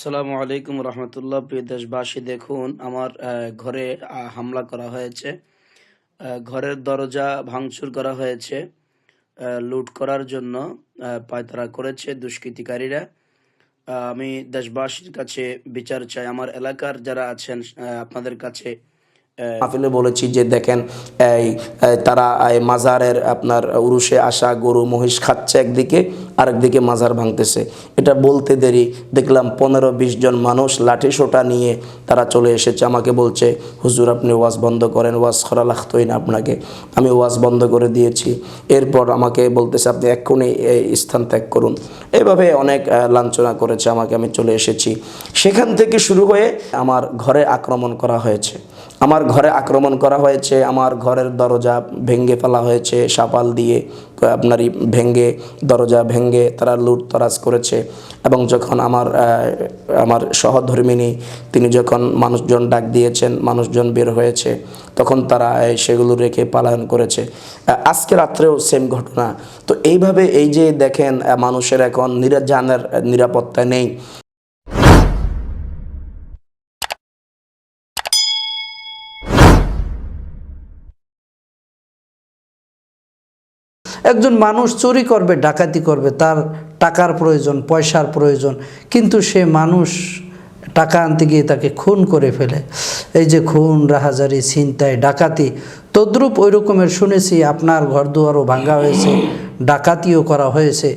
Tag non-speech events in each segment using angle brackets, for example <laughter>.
আসসালামু আলাইকুম রহমতুল্লাহ, প্রিয় দেশবাসী, দেখুন আমার ঘরে হামলা করা হয়েছে। ঘরের দরজা ভাঙচুর করা হয়েছে। লুট করার জন্য পায়তারা করেছে দুষ্কৃতিকারীরা। আমি দেশবাসীর কাছে বিচার চাই। আমার এলাকার যারা আছেন আপনাদের কাছে মাহফিলে বলেছি যে দেখেন, এই তারা মাজারের আপনার উরুষে আসা গরু মহিষ খাচ্ছে একদিকে, আরেকদিকে মাজার ভাঙতেছে। এটা বলতে দেরি। দেখলাম পনেরো বিশ জন মানুষ লাঠি সোটা নিয়ে তারা চলে এসেছে। আমাকে বলছে, হুজুর, আপনি ওয়াজ বন্ধ করেন, ওয়াজ করা লাগতোই না আপনাকে। আমি ওয়াজ বন্ধ করে দিয়েছি। এরপর আমাকে বলতেছে, আপনি এক্ষুনি এই স্থান ত্যাগ করুন। এভাবে অনেক লাঞ্ছনা করেছে আমাকে। আমি চলে এসেছি। সেখান থেকে শুরু হয়ে আমার ঘরে আক্রমণ করা হয়েছে। আমার ঘরে আক্রমণ করা হয়েছে, আমার ঘরের দরজা ভেঙ্গে ফেলা হয়েছে, সাপাল দিয়ে আপনারই ভেঙ্গে দরজা ভেঙ্গে তারা লুট তরাজ করেছে। এবং যখন আমার আমার সহধর্মিনী, তিনি যখন মানুষজন ডাক দিয়েছেন, মানুষজন বের হয়েছে, তখন তারা সেগুলো রেখে পালায়ন করেছে। আজকে রাত্রেও সেম ঘটনা। তো এইভাবে এই যে দেখেন মানুষের এখন নিরাজানের নিরাপত্তা নেই। একজন মানুষ চুরি করবে, ডাকাতি করবে, তার টাকার প্রয়োজন, পয়সার প্রয়োজন, কিন্তু সে মানুষ টাকা আনতে গিয়ে তাকে খুন করে ফেলে। এই যে খুন, রাহাজারি, ছিনতাই, ডাকাতি, তদ্রুপ ওই রকমের শুনেছি, আপনার ঘর দুয়ারও ভাঙ্গা হয়েছে, ডাকাতিও করা হয়েছে।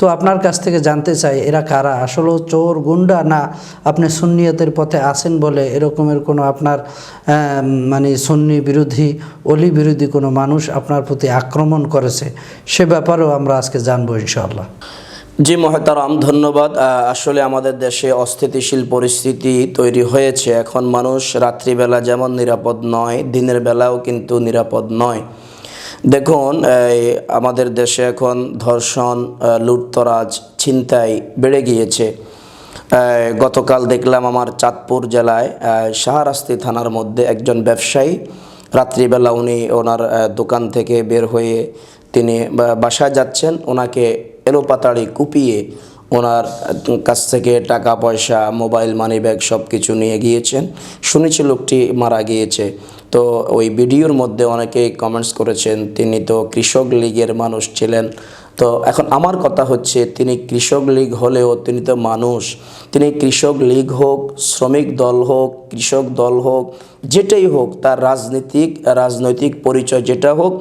তো আপনার কাছ থেকে জানতে চাই, এরা কারা? আসলে চোর, গুন্ডা না আপনি সুন্নিয়তের পথে আছেন বলে এরকমের কোনো আপনার মানে সুন্নি বিরোধী, অলি বিরোধী কোনো মানুষ আপনার প্রতি আক্রমণ করেছে? সে ব্যাপারেও আমরা আজকে জানব ইনশাআল্লাহ। জি মহতারাম, ধন্যবাদ। আসলে আমাদের দেশে অস্থিতিশীল পরিস্থিতি তৈরি হয়েছে। এখন মানুষ রাত্রিবেলা যেমন নিরাপদ নয়, দিনের বেলাও কিন্তু নিরাপদ নয়। দেখুন আমাদের দেশে এখন ধর্ষণ লুটতরাজ, ছিনতাই বেড়ে গিয়েছে। গতকাল দেখলাম আমার চাঁদপুর জেলায় শাহরাস্তি থানার মধ্যে একজন ব্যবসায়ী, রাত্রিবেলা উনি ওনার দোকান থেকে বের হয়ে তিনি বাসায় যাচ্ছেন। ওনাকে এলোপাতাড়ি কুপিয়ে ওনার কাছ থেকে টাকা পয়সা মোবাইল মানি ব্যাগ সব কিছু নিয়ে গিয়েছেন। শুনেছি লোকটি মারা গিয়েছে। তো ওই ভিডিওর মধ্যে অনেকেই কমেন্টস করেছেন, তিনি তো কৃষক লীগের মানুষ ছিলেন। তো এখন আমার কথা হচ্ছে, তিনি কৃষক লীগ হলেও তিনি তো মানুষ। তিনি কৃষক লীগ হোক, শ্রমিক দল হোক, কৃষক দল হোক, যেটাই হোক, তার রাজনীতিক, রাজনৈতিক পরিচয় যেটা হোক,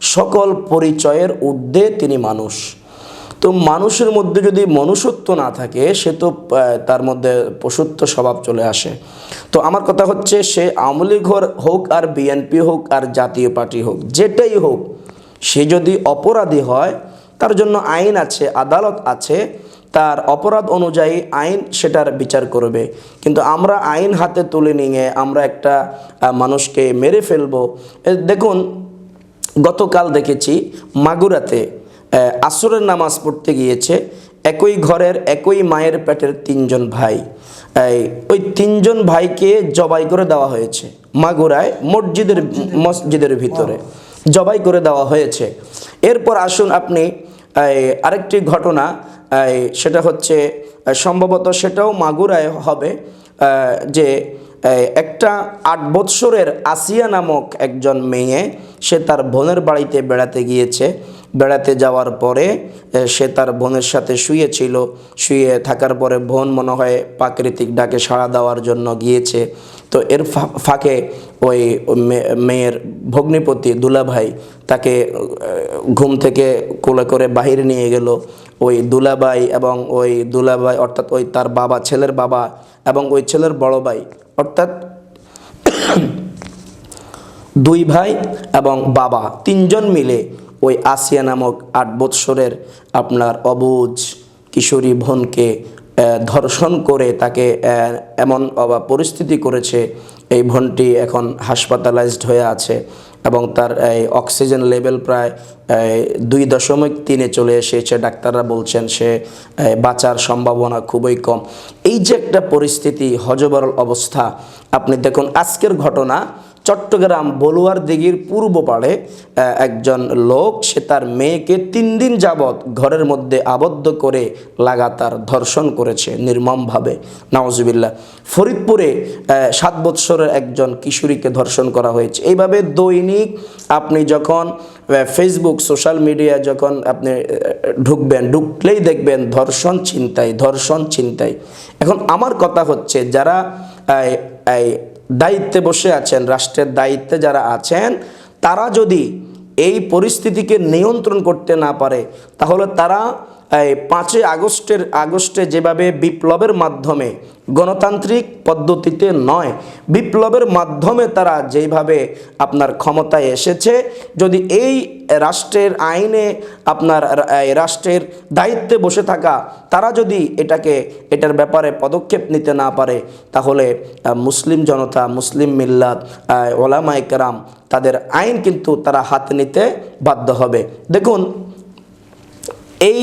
সকল পরিচয়ের ঊর্ধ্বে তিনি মানুষ। তো মানুষের মধ্যে যদি মনুষ্যত্ব না থাকে, সে তো তার মধ্যে পশুত্ব স্বভাব চলে আসে। তো আমার কথা হচ্ছে, সে আওয়ামী লীগ হোক আর বিএনপি হোক আর জাতীয় পার্টি হোক, যেটাই হোক, সে যদি অপরাধী হয়, তার জন্য আইন আছে, আদালত আছে, তার অপরাধ অনুযায়ী আইন সেটার বিচার করবে। কিন্তু আমরা আইন হাতে তুলে নিয়ে আমরা একটা মানুষকে মেরে ফেলব। দেখুন, গতকাল দেখেছি, মাগুরাতে আসরের নামাজ পড়তে গিয়েছে। একই ঘরের একই মায়ের পেটের তিনজন ভাই। ওই তিনজন ভাইকে জবাই করে দেওয়া হয়েছে মাগুরায় মসজিদের মসজিদের ভিতরে। জবাই করে দেওয়া হয়েছে। এরপর আসুন আপনি আরেকটি ঘটনা সেটা হচ্ছে সম্ভবত সেটাও মাগুরায় হবে যে একটা আট বৎসরের আসিয়া নামক একজন মেয়ে সে তার বোনের বাড়িতে বেড়াতে গিয়েছে। বেড়াতে যাওয়ার পরে সে তার বোনের সাথে শুয়েছিল। শুয়ে থাকার পরে বোন মনে হয় প্রাকৃতিক ডাকে সাড়া দেওয়ার জন্য গিয়েছে। তো এর ফাঁকে ওই মেয়ের ভগ্নিপতি দুলাভাই তাকে ঘুম থেকে কোলে করে বাহিরে নিয়ে গেল। ওই দুলাভাই এবং ওই দুলাভাই অর্থাৎ ওই তার বাবা, ছেলের বাবা এবং ওই ছেলের বড় ভাই অর্থাৎ <coughs> দুই ভাই এবং বাবা তিনজন মিলে ওই আসিয়া নামক আট বৎসরের আপনার অবুজ কিশোরী বোনকে ধর্ষণ করে তাকে এমন পরিস্থিতি করেছে, এই বোনটি এখন হাসপাতালাইজড হয়ে আছে এবং তার এই অক্সিজেন লেভেল প্রায় দুই দশমিক তিনে চলে এসেছে। ডাক্তাররা বলছেন সে বাঁচার সম্ভাবনা খুবই কম। এই যে একটা পরিস্থিতি হজবরল অবস্থা, আপনি দেখুন আজকের ঘটনা চট্টগ্রাম বলুয়ার দিঘির পূর্ব পাড়ে একজন লোক, সে তার মেয়েকে তিন দিন যাবৎ ঘরের মধ্যে আবদ্ধ করে লাগাতার ধর্ষণ করেছে নির্মমভাবে। নওয়াজবিল্লা ফরিদপুরে সাত বৎসরের একজন কিশোরীকে ধর্ষণ করা হয়েছে। এইভাবে দৈনিক আপনি যখন ফেসবুক সোশ্যাল মিডিয়া যখন আপনি ঢুকবেন, ঢুকলেই দেখবেন ধর্ষণ চিন্তায় ধর্ষণ চিন্তাই এখন আমার কথা হচ্ছে, যারা দায়িত্বে বসে আছেন, রাষ্ট্রের দায়িত্বে যারা আছেন, তারা যদি এই পরিস্থিতিকে নিয়ন্ত্রণ করতে না পারে, তাহলে তারা এই পাঁচই আগস্টের, আগস্টে যেভাবে বিপ্লবের মাধ্যমে গণতান্ত্রিক পদ্ধতিতে নয়, বিপ্লবের মাধ্যমে তারা যেভাবে আপনার ক্ষমতায় এসেছে, যদি এই রাষ্ট্রের আইনে আপনার রাষ্ট্রের দায়িত্বে বসে থাকা তারা যদি এটাকে, এটার ব্যাপারে পদক্ষেপ নিতে না পারে, তাহলে মুসলিম জনতা, মুসলিম মিল্লাত ওলামা একরাম তাদের আইন কিন্তু তারা হাতে নিতে বাধ্য হবে। দেখুন, এই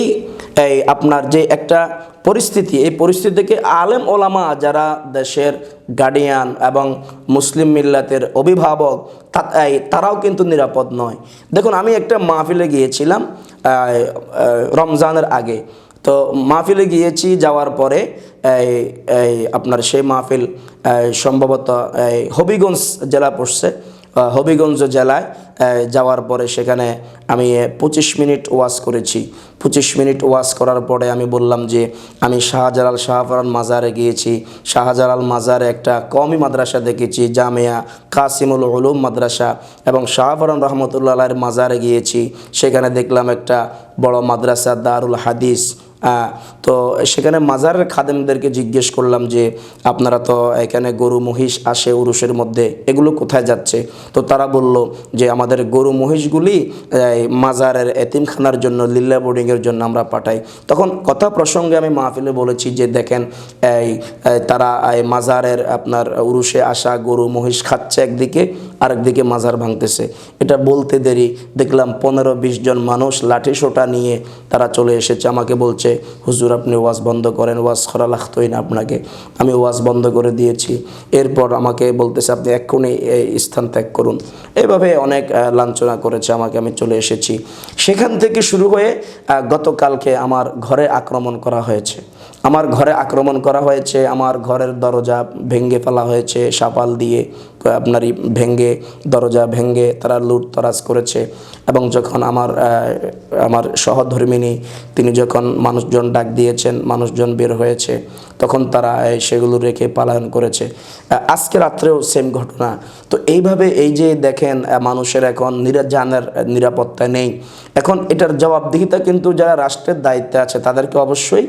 এই আপনার যে একটা পরিস্থিতি, এই পরিস্থিতি থেকে আলেম ওলামা যারা দেশের গার্ডিয়ান এবং মুসলিম মিল্লাতের অভিভাবক তারাও কিন্তু নিরাপদ নয়। দেখুন, আমি একটা মাহফিলে গিয়েছিলাম রমজানের আগে। তো মাহফিলে গিয়েছি, যাওয়ার পরে আপনার সেই মাহফিল সম্ভবত হবিগঞ্জ জেলা পড়ছে। হবিগঞ্জ জেলায় যাওয়ার পরে সেখানে আমি পঁচিশ মিনিট ওয়াশ করেছি। পঁচিশ মিনিট ওয়াশ করার পরে আমি বললাম যে, আমি শাহজালাল শাহফরান মাজারে গিয়েছি। শাহজালাল মাজারে একটা কমি মাদ্রাসা দেখেছি, জামিয়া কাসিমুল উলুম মাদ্রাসা এবং শাহফরান রহমতুল্লাহ মাজারে গিয়েছি। সেখানে দেখলাম একটা বড় মাদ্রাসা, দারুল হাদিস। তো সেখানে মাজারের খাদেমদেরকে জিজ্ঞেস করলাম যে, আপনারা তো এখানে গরু, মহিষ আসে উরুষের মধ্যে, এগুলো কোথায় যাচ্ছে? তো তারা বলল যে, আমাদের গরু, মহিষগুলি মাজারের এতিমখানার জন্য লিল্লা বোর্ডিংয়ের জন্য আমরা পাঠাই। তখন কথা প্রসঙ্গে আমি মাহফিলে বলেছি যে, দেখেন, এই তারা মাজারের আপনার উরুষে আসা গরু, মহিষ খাচ্ছে একদিকে, আরেকদিকে মাজার ভাঙতেছে। এটা বলতে দেরি, দেখলাম পনেরো, বিশ জন মানুষ লাঠি সোটা নিয়ে তারা চলে এসেছে। আমাকে বলছে হুজুর আপনি ওয়াজ বন্ধ করেন, ওয়াজ করা লাগতোই না আপনাকে। আমি ওয়াজ বন্ধ করে দিয়েছি। এরপর আমাকে বলতেছে, আপনি এক্ষুনি এই স্থান ত্যাগ করুন। এভাবে অনেক লাঞ্ছনা করেছে আমাকে, আমি চলে এসেছি। সেখান থেকে শুরু হয়ে গতকালকে আমার ঘরে আক্রমণ করা হয়েছে। আমার ঘরে আক্রমণ করা হয়েছে, আমার ঘরের দরজা ভেঙে ফেলা হয়েছে, সাপাল দিয়ে। আপনারই ভেঙ্গে, দরজা ভেঙ্গে তারা লুট তরাজ করেছে এবং যখন আমার আমার সহধর্মিনী তিনি যখন মানুষজন ডাক দিয়েছেন, মানুষজন বের হয়েছে, তখন তারা সেগুলো রেখে পালায়ন করেছে। আজকে রাত্রেও সেম ঘটনা। তো এইভাবে এই যে দেখেন মানুষের এখন নিরাজানের নিরাপত্তা নেই। এখন এটার জবাবদিহিতা কিন্তু যারা রাষ্ট্রের দায়িত্বে আছে, তাদেরকে অবশ্যই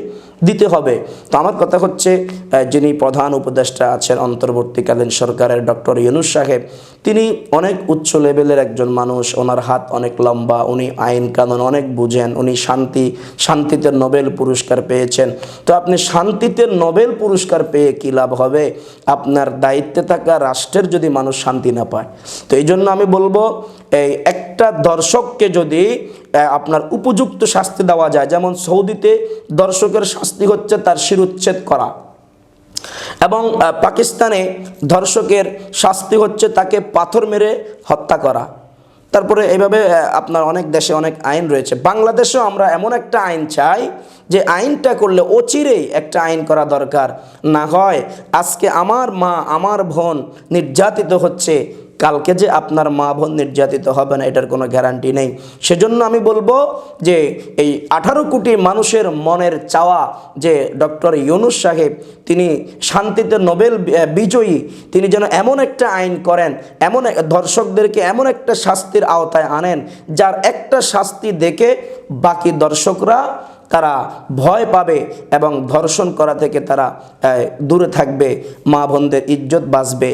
দিতে হবে। তো আমার কথা হচ্ছে যিনি প্রধান উপদেষ্টা আছেন, অন্তর্বর্তীকালীন সরকারের ডক্টর ইউনুস সাহেব, তিনি অনেক উচ্চ লেভেলের একজন মানুষ। ওনার হাত অনেক লম্বা, উনি আইন কানুন অনেক বুঝেন, উনি শান্তি, শান্তিতে নোবেল পুরস্কার পেয়েছেন। তো আপনি শান্তিতে নোবেল পুরস্কার পেয়ে কী লাভ হবে? আপনার দায়িত্বে থাকা রাষ্ট্রের যদি মানুষ শান্তি না পায়। তো এই জন্য আমি বলব, এই একটা দর্শককে যদি আপনার উপযুক্ত শাস্তি দেওয়া যায়, যেমন সৌদিতে দর্শকের শাস্তি হচ্ছে তার শিরুচ্ছেদ করা। এবং পাকিস্তানে ধর্ষকের শাস্তি হচ্ছে তাকে পাথর মেরে হত্যা করা। তারপরে এইভাবে আপনার অনেক দেশে অনেক আইন রয়েছে। বাংলাদেশেও আমরা এমন একটা আইন চাই যে আইনটা করলে অচিরেই একটা আইন করা দরকার। না হয় আজকে আমার মা, আমার বোন নির্যাতিত হচ্ছে কালকে যে আপনার মা বোন নির্যাতিত হবে না, এটার কোনো গ্যারান্টি নেই। সেজন্য আমি বলব যে এই আঠারো কোটি মানুষের মনের চাওয়া যে ডক্টর ইউনুস সাহেব, তিনি শান্তিতে নোবেল বিজয়ী, তিনি যেন এমন একটা আইন করেন, এমন দর্শকদেরকে এমন একটা শাস্তির আওতায় আনেন, যার একটা শাস্তি দেখে বাকি দর্শকরা তারা ভয় পাবে এবং ধর্ষণ করা থেকে তারা দূরে থাকবে। মা বোনদের ইজ্জত বাঁচবে।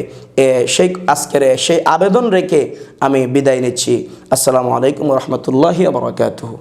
সেই আজকের সেই আবেদন রেখে আমি বিদায় নিচ্ছি। আসসালামু আলাইকুম রহমতুল্লাহি আবরকাতহ